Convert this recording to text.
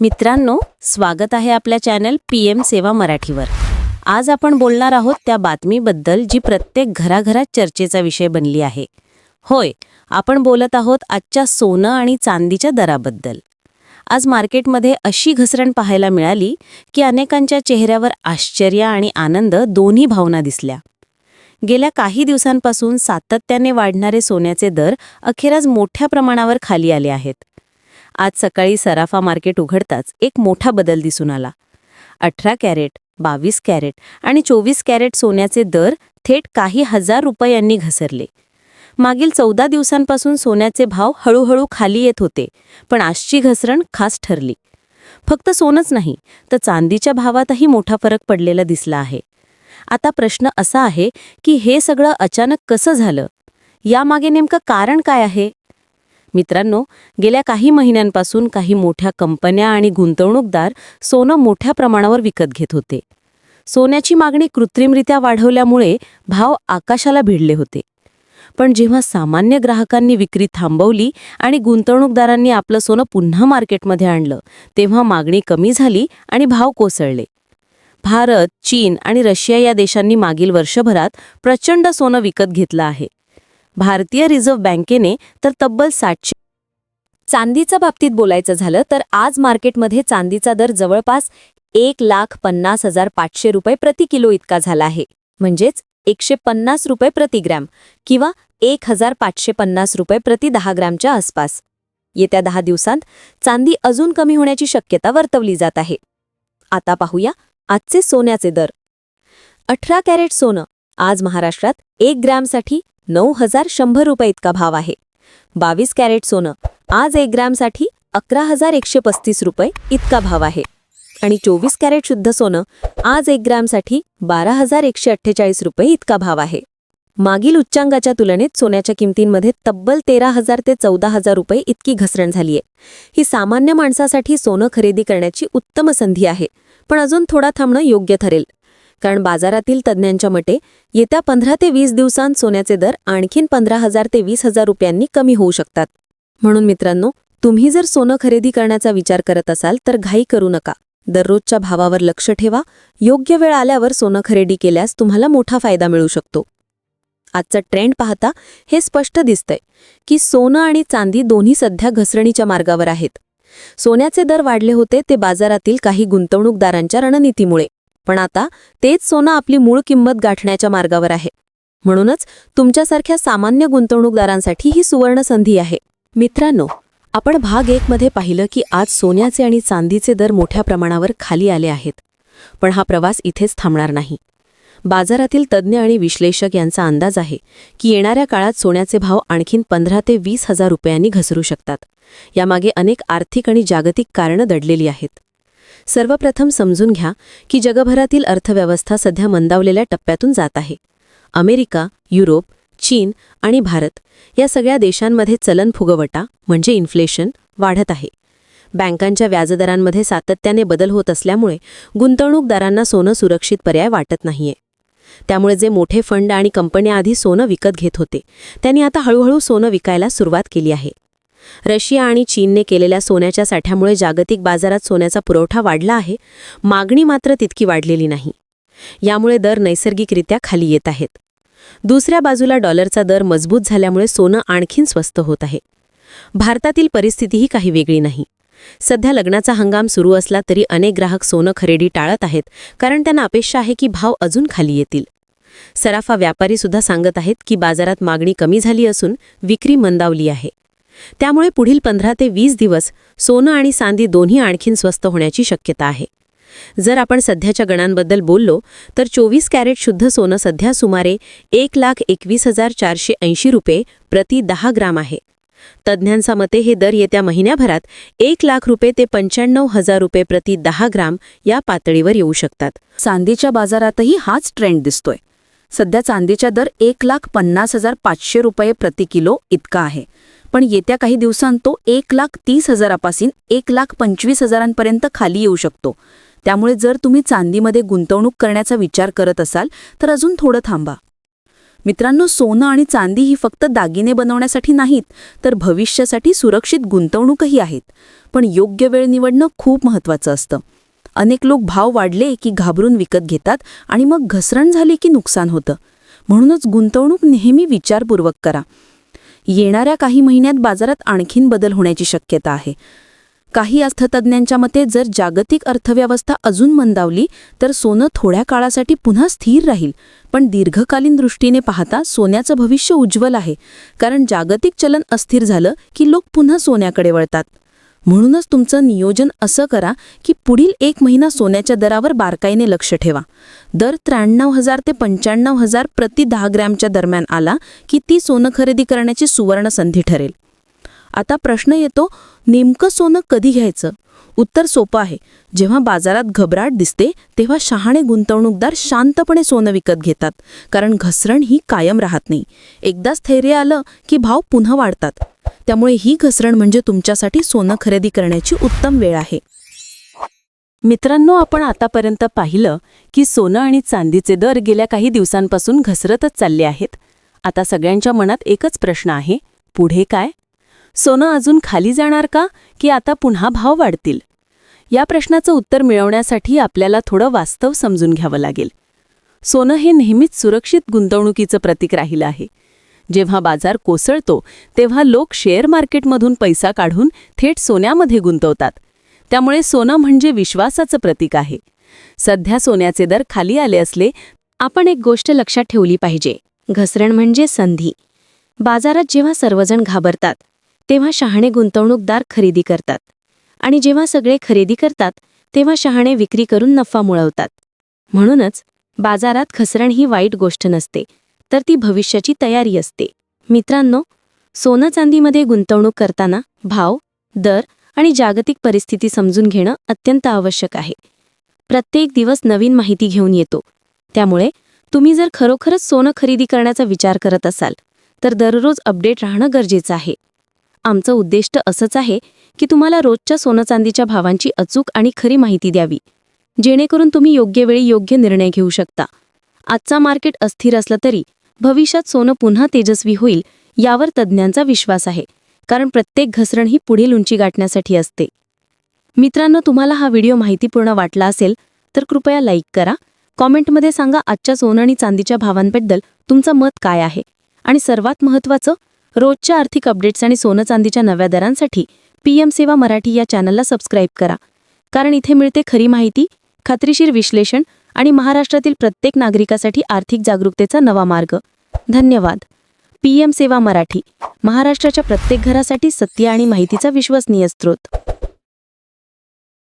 मित्रांनो स्वागत आहे आपल्या चॅनल पी एम सेवा मराठीवर. आज आपण बोलणार आहोत त्या बातमीबद्दल जी प्रत्येक घराघरात चर्चेचा विषय बनली आहे. होय आपण बोलत आहोत आजच्या सोनं आणि चांदीच्या दराबद्दल. आज मार्केटमध्ये अशी घसरण पाहायला मिळाली की अनेकांच्या चेहऱ्यावर आश्चर्य आणि आनंद दोन्ही भावना दिसल्या. गेल्या काही दिवसांपासून सातत्याने वाढणारे सोन्याचे दर अखेरच मोठ्या प्रमाणावर खाली आले आहेत. आज सकाळी सराफा मार्केट उघडताच एक मोठा बदल दिसून आला. अठरा कॅरेट बावीस कॅरेट आणि चोवीस कॅरेट सोन्याचे दर थेट काही हजार रुपयांनी घसरले. मागील चौदा दिवसांपासून सोन्याचे भाव हळूहळू खाली येत होते पण आजची घसरण खास ठरली. फक्त सोनच नाही तर चांदीच्या भावातही मोठा फरक पडलेला दिसला आहे. आता प्रश्न असा आहे की हे सगळं अचानक कसं झालं? यामागे नेमकं कारण काय आहे? मित्रांनो गेल्या काही महिन्यांपासून काही मोठ्या कंपन्या आणि गुंतवणूकदार सोनं मोठ्या प्रमाणावर विकत घेत होते. सोन्याची मागणी कृत्रिमरित्या वाढवल्यामुळे भाव आकाशाला भिडले होते. पण जेव्हा सामान्य ग्राहकांनी विक्री थांबवली आणि गुंतवणूकदारांनी आपलं सोनं पुन्हा मार्केटमध्ये आणलं तेव्हा मागणी कमी झाली आणि भाव कोसळले. भारत चीन आणि रशिया या देशांनी मागील वर्षभरात प्रचंड सोनं विकत घेतलं आहे. भारतीय रिझर्व्ह बँकेने तर तब्बल सातशे चांदीच्या बाबतीत बोलायचं झालं तर आज मार्केटमध्ये चांदीचा दर जवळपास एक लाख पन्नास हजार पाचशे रुपये प्रति किलो इतका झाला आहे. म्हणजेच एकशे पन्नास रुपये प्रतिग्रॅम किंवा एक हजार पाचशे पन्नास रुपये प्रति दहा ग्रॅमच्या आसपास. येत्या दहा दिवसांत चांदी अजून कमी होण्याची शक्यता वर्तवली जात आहे. आता पाहूया आजचे सोन्याचे दर. अठरा कॅरेट सोनं आज महाराष्ट्रात एक ग्रॅमसाठी नऊ हजार शंभर रुपये इतका भाव आहे. बावीस कॅरेट सोनं आज एक ग्रॅमसाठी अकरा हजार एकशे पस्तीस रुपये इतका भाव आहे. आणि चोवीस कॅरेट शुद्ध सोनं आज एक ग्रॅमसाठी बारा हजार एकशे अठ्ठेचाळीस रुपये इतका भाव आहे. मागील उच्चांगाच्या तुलनेत सोन्याच्या किमतींमध्ये तब्बल तेरा हजार ते चौदा हजार रुपये इतकी घसरण झालीय ही सामान्य माणसासाठी सोनं खरेदी करण्याची उत्तम संधी आहे पण अजून थोडा थांबणं योग्य ठरेल. कारण बाजारातील तज्ज्ञांच्या मते येत्या पंधरा ते वीस दिवसांत सोन्याचे दर आणखीन पंधरा हजार ते वीस हजार रुपयांनी कमी होऊ शकतात. म्हणून मित्रांनो तुम्ही जर सोनं खरेदी करण्याचा विचार करत असाल तर घाई करू नका. दररोजच्या भावावर लक्ष ठेवा. योग्य वेळ आल्यावर सोनं खरेदी केल्यास तुम्हाला मोठा फायदा मिळू शकतो. आजचा ट्रेंड पाहता हे स्पष्ट दिसतंय की सोनं आणि चांदी दोन्ही सध्या घसरणीच्या मार्गावर आहेत. सोन्याचे दर वाढले होते ते बाजारातील काही गुंतवणूकदारांच्या रणनीतीमुळे. पण आता तेच सोनं आपली मूळ किंमत गाठण्याच्या मार्गावर आहे. म्हणूनच तुमच्यासारख्या सामान्य गुंतवणूकदारांसाठी ही सुवर्ण संधी आहे. मित्रांनो आपण भाग एकमध्ये पाहिलं की आज सोन्याचे आणि चांदीचे दर मोठ्या प्रमाणावर खाली आले आहेत. पण हा प्रवास इथेच थांबणार नाही. बाजारातील तज्ज्ञ आणि विश्लेषक यांचा अंदाज आहे की येणाऱ्या काळात सोन्याचे भाव आणखीन पंधरा ते वीस हजार रुपयांनी घसरू शकतात. यामागे अनेक आर्थिक आणि जागतिक कारणं दडलेली आहेत. सर्वप्रथम समजून घ्या की जगभरातील अर्थव्यवस्था सध्या मंदावलेल्या टप्प्यातून जात आहे. अमेरिका युरोप चीन आणि भारत या सगळ्या देशांमध्ये चलन फुगवटा म्हणजे इन्फ्लेशन वाढत आहे. बँकांच्या व्याजदरांमध्ये सातत्याने बदल होत असल्यामुळे गुंतवणूकदारांना सोनं सुरक्षित पर्याय वाटत नाहीये. त्यामुळे जे मोठे फंड आणि कंपन्या आधी सोनं विकत घेत होते त्यांनी आता हळूहळू सोनं विकायला सुरुवात केली आहे. रशिया आणि चीनने केलेल्या सोन्याच्या साठ्यामुळे जागतिक बाजारात सोन्याचा पुरवठा वाढला आहे. मागणी मात्र तितकी वाढलेली नाही. यामुळे दर नैसर्गिकरित्या खाली येत आहेत. दुसऱ्या बाजूला डॉलरचा दर मजबूत झाल्यामुळे सोनं आणखीन स्वस्त होत आहे. भारतातील परिस्थितीही काही वेगळी नाही. सध्या लग्नाचा हंगाम सुरू असला तरी अनेक ग्राहक सोनं खरेदी टाळत आहेत कारण त्यांना अपेक्षा आहे की भाव अजून खाली येतील. सराफा व्यापारी सुद्धा सांगत आहेत की बाजारात मागणी कमी झाली असून विक्री मंदावली आहे. त्यामुळे पुढील पंधरा ते वीस दिवस सोनं आणि चांदी दोन्ही आणखीन स्वस्त होण्याची शक्यता आहे. जर आपण सध्याच्या गणांबद्दल बोललो तर चोवीस कॅरेट शुद्ध सोनं सध्या सुमारे एक लाख एकवीस हजार चारशे ऐंशी रुपये प्रति दहा ग्राम आहे. तज्ज्ञांचा मते हे दर येत्या महिन्याभरात एक लाख रुपये ते पंच्याण्णव हजार रुपये प्रति दहा ग्राम या पातळीवर येऊ शकतात. चांदीच्या बाजारातही हाच ट्रेंड दिसतोय. सध्या चांदीचा दर एक लाख पन्नास हजार पाचशे रुपये प्रति किलो इतका आहे. पण येत्या काही दिवसांत तो एक लाख तीस हजारापासून एक लाख पंचवीस हजारांपर्यंत खाली येऊ शकतो. त्यामुळे जर तुम्ही चांदीमध्ये गुंतवणूक करण्याचा विचार करत असाल तर अजून थोडं थांबा. मित्रांनो सोनं आणि चांदी ही फक्त दागिने बनवण्यासाठी नाहीत तर भविष्यासाठी सुरक्षित गुंतवणूकही आहेत. पण योग्य वेळ निवडणं खूप महत्त्वाचं असतं. अनेक लोक भाव वाढले की घाबरून विकत घेतात आणि मग घसरण झाली की नुकसान होतं. म्हणूनच गुंतवणूक नेहमी विचारपूर्वक करा. येणाऱ्या काही महिन्यात बाजारात आणखीन बदल होण्याची शक्यता आहे. काही अर्थतज्ज्ञांच्या मते जर जागतिक अर्थव्यवस्था अजून मंदावली तर सोनं थोड्या काळासाठी पुन्हा स्थिर राहील. पण दीर्घकालीन दृष्टीने पाहता सोन्याचं भविष्य उज्ज्वल आहे. कारण जागतिक चलन अस्थिर झालं की लोक पुन्हा सोन्याकडे वळतात. म्हणूनच तुमचं नियोजन असं करा की पुढील एक महिना सोन्याच्या दरावर बारकाईने लक्ष ठेवा. दर त्र्याण्णव हजार ते पंच्याण्णव हजार प्रति दहा ग्रॅमच्या दरम्यान आला की ती सोनं खरेदी करण्याची सुवर्ण संधी ठरेल. आता प्रश्न येतो नेमकं सोनं कधी घ्यायचं? उत्तर सोपं आहे. जेव्हा बाजारात घबराट दिसते तेव्हा शहाणे गुंतवणूकदार शांतपणे सोनं विकत घेतात कारण घसरण ही कायम राहत नाही. एकदाच स्थैर्य आलं की भाव पुन्हा वाढतात. त्यामुळे ही घसरण म्हणजे तुमच्यासाठी सोनं खरेदी करण्याची उत्तम वेळ आहे. मित्रांनो आपण आतापर्यंत पाहिलं की सोनं आणि चांदीचे दर गेल्या काही दिवसांपासून घसरतच चालले आहेत. आता सगळ्यांच्या मनात एकच प्रश्न आहे पुढे काय? सोनं अजून खाली जाणार का की आता पुन्हा भाव वाढतील? या प्रश्नाचं उत्तर मिळवण्यासाठी आपल्याला थोडं वास्तव समजून घ्यावं लागेल. सोनं हे नेहमीच सुरक्षित गुंतवणुकीचं प्रतीक राहिलं आहे. जेव्हा बाजार कोसळतो तेव्हा लोक शेअर मार्केटमधून पैसा काढून थेट सोन्यामध्ये गुंतवतात. त्यामुळे सोनं म्हणजे विश्वासाचं प्रतीक आहे. सध्या सोन्याचे दर खाली आले असले आपण एक गोष्ट लक्षात ठेवली पाहिजे. घसरण म्हणजे संधी. बाजारात जेव्हा सर्वजण घाबरतात तेव्हा शहाणे गुंतवणूकदार खरेदी करतात. आणि जेव्हा सगळे खरेदी करतात तेव्हा शहाणे विक्री करून नफा मिळवतात. म्हणूनच बाजारात घसरण ही वाईट गोष्ट नसते. तर ती भविष्याची तयारी असते. मित्रांनो सोनं चांदीमध्ये गुंतवणूक करताना भाव दर आणि जागतिक परिस्थिती समजून घेणं अत्यंत आवश्यक आहे. प्रत्येक दिवस नवीन माहिती घेऊन येतो. त्यामुळे तुम्ही जर खरोखरच सोनं खरेदी करण्याचा विचार करत असाल तर दररोज अपडेट राहणं गरजेचं आहे. आमचं उद्दिष्ट असंच आहे की तुम्हाला रोजच्या सोनं चांदीच्या भावांची अचूक आणि खरी माहिती द्यावी जेणेकरून तुम्ही योग्य वेळी योग्य निर्णय घेऊ शकता. आजचा मार्केट अस्थिर असलं तरी भविष्यात सोनं पुन्हा तेजस्वी होईल यावर तज्ज्ञांचा विश्वास आहे. कारण प्रत्येक घसरण ही पुढील उंची गाठण्यासाठी असते. मित्रांनो तुम्हाला हा व्हिडिओ माहितीपूर्ण वाटला असेल तर कृपया लाईक करा. कॉमेंटमध्ये सांगा आजच्या सोनं आणि चांदीच्या भावांबद्दल तुमचं मत काय आहे. आणि सर्वात महत्त्वाचं रोजच्या आर्थिक अपडेट्स आणि सोनं चांदीच्या नव्या दरांसाठी पीएम सेवा मराठी या चॅनलला सबस्क्राईब करा. कारण इथे मिळते खरी माहिती खात्रीशीर विश्लेषण आणि महाराष्ट्रातील प्रत्येक नागरिकासाठी आर्थिक जागरूकतेचा नवा मार्ग. धन्यवाद. पीएम सेवा मराठी महाराष्ट्राच्या प्रत्येक घरासाठी सत्य आणि माहितीचा विश्वसनीय स्रोत.